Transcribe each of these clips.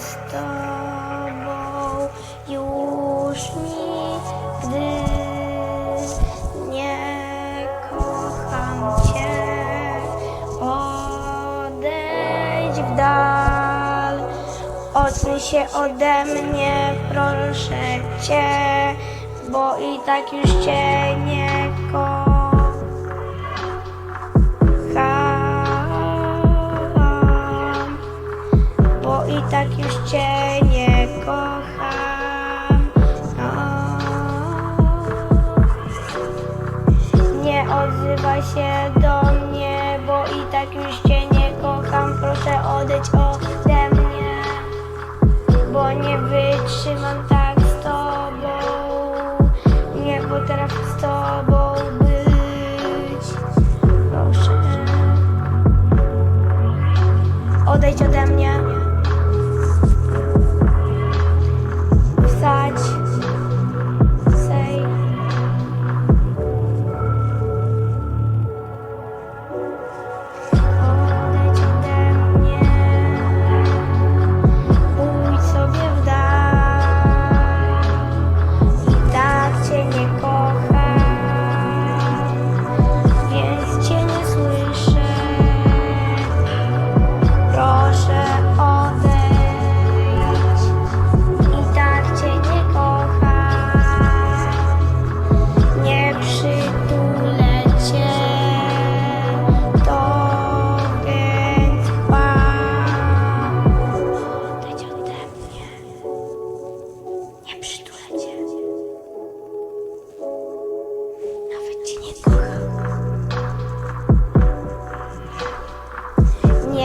z Tobą już nigdy nie kocham Cię. Odejdź w dal, odsuń się ode mnie, proszę Cię, bo i tak już Cię nie kocham. odejdź ode mnie Bo nie wytrzymam tak z tobą. Nie potrafię z tobą być. Proszę. Odejdź ode mnie.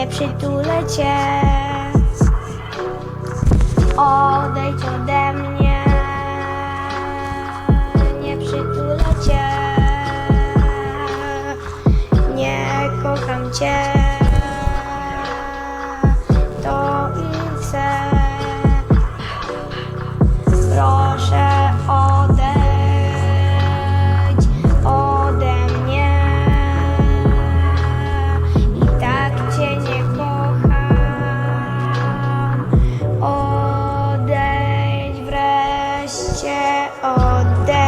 przytulę cię. Odejdź ode mnie. Nie przytulę cię. Nie kocham cię. To ince Proszę all day.